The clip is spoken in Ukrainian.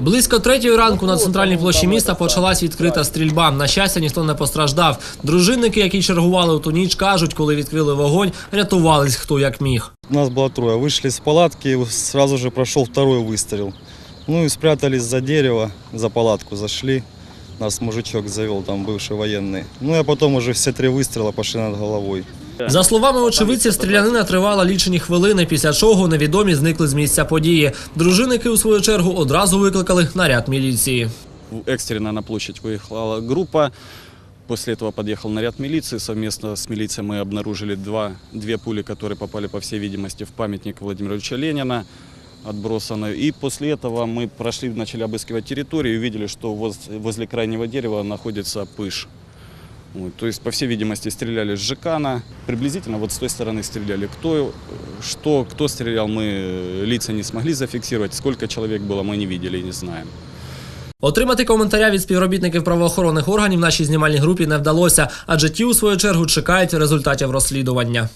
Близько третьої ранку на центральній площі міста почалась відкрита стрільба. На щастя, ніхто не постраждав. Дружинники, які чергували у ту ніч, кажуть, коли відкрили вогонь, рятувались хто як міг. Нас было трое. Вышли с палатки, и сразу же прошел второй выстрел. Ну и спрятались за дерево, за палатку зашли. Нас мужичок завел, там бывший военный. Ну а потом уже все три выстрела пошли над головой. За словами очевидців, стрілянина тривала лічені хвилини, після чого невідомі зникли з місця події. Дружинники, у свою чергу, одразу викликали наряд міліції. Экстренно на площадь выехала группа. После этого подъехал наряд милиции. Совместно с милицией мы обнаружили два, две пули, которые попали, по всей видимости, в памятник Владимира Ильича Ленина отбросаны. И после этого мы прошли, начали обыскивать территорию и увидели, что воз- возле крайнего дерева находится пыш. Вот, то есть, по всей видимости, стреляли с Жикана. Приблизительно вот с той стороны стреляли. Кто, э, что, кто стрелял, мы э, лица не смогли зафиксировать. Сколько человек было, мы не видели и не знаем. Отримати коментаря від співробітників правоохоронних органів нашій знімальній групі не вдалося, адже ті, у свою чергу, чекають результатів розслідування.